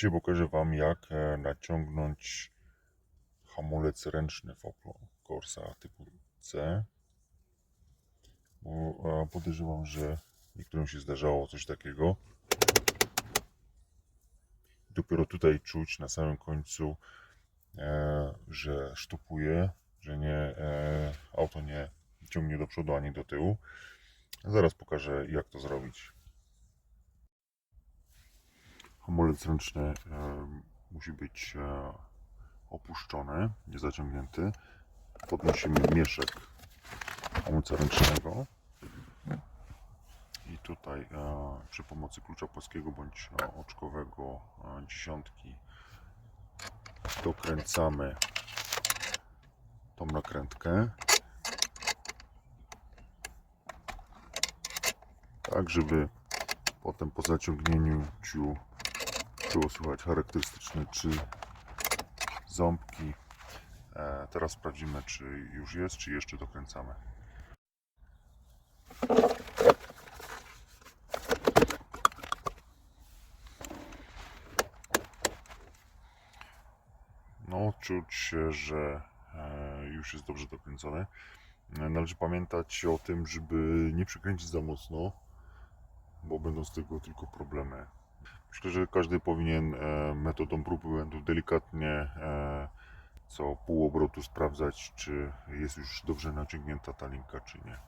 Dzisiaj pokażę Wam jak e, naciągnąć hamulec ręczny w Oplu Corsa typu C. Bo e, podejrzewam, że niektórym się zdarzało coś takiego. Dopiero tutaj czuć na samym końcu, e, że sztupuje, że nie, auto nie ciągnie do przodu ani do tyłu. Zaraz pokażę jak to zrobić. Hamulec ręczny musi być e, opuszczony, nie zaciągnięty. Podnosimy mieszek hamulca ręcznego. I tutaj e, przy pomocy klucza płaskiego bądź e, oczkowego dziesiątki dokręcamy tą nakrętkę. Tak, żeby potem po zaciągnięciu było słychać charakterystyczne czy ząbki. E, teraz sprawdzimy, czy już jest, czy jeszcze dokręcamy. No, czuć, że e, już jest dobrze dokręcone. E, Należy pamiętać o tym, żeby nie przykręcić za mocno, bo będą z tego tylko problemy. Myślę, że każdy powinien e, metodą prób i błędów delikatnie e, co pół obrotu sprawdzać, czy jest już dobrze naciągnięta ta linka, czy nie.